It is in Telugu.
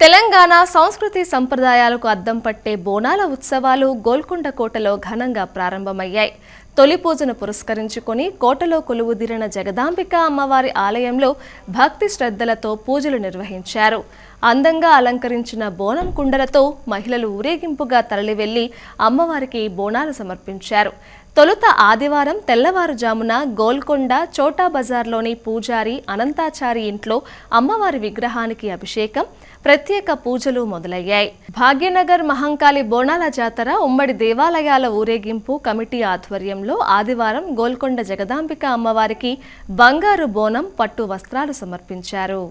తెలంగాణ సంస్కృతి సంప్రదాయాలకు అద్దం పట్టే బోనాల ఉత్సవాలు గోల్కొండ కోటలో ఘనంగా ప్రారంభమయ్యాయి. తొలి పూజను పురస్కరించుకొని కోటలో కొలువుదీరిన జగదాంబిక అమ్మవారి ఆలయంలో భక్తి శ్రద్ధలతో పూజలు నిర్వహించారు. అందంగా అలంకరించిన బోనం కుండలతో మహిళలు ఊరేగింపుగా తరలివెళ్ళి అమ్మవారికి బోనాలు సమర్పించారు. తొలుత ఆదివారం తెల్లవారుజామున గోల్కొండ చోటా బజార్లోని పూజారి అనంతాచారి ఇంట్లో అమ్మవారి విగ్రహానికి అభిషేకం ప్రత్యేక పూజలు మొదలయ్యాయి. భాగ్యనగర్ మహంకాళి బోనాల జాతర ఉమ్మడి దేవాలయాల ఊరేగింపు కమిటీ ఆధ్వర్యంలో ఆదివారం గోల్కొండ జగదాంబిక అమ్మవారికి బంగారు బోనం పట్టు వస్త్రాలు సమర్పించారు.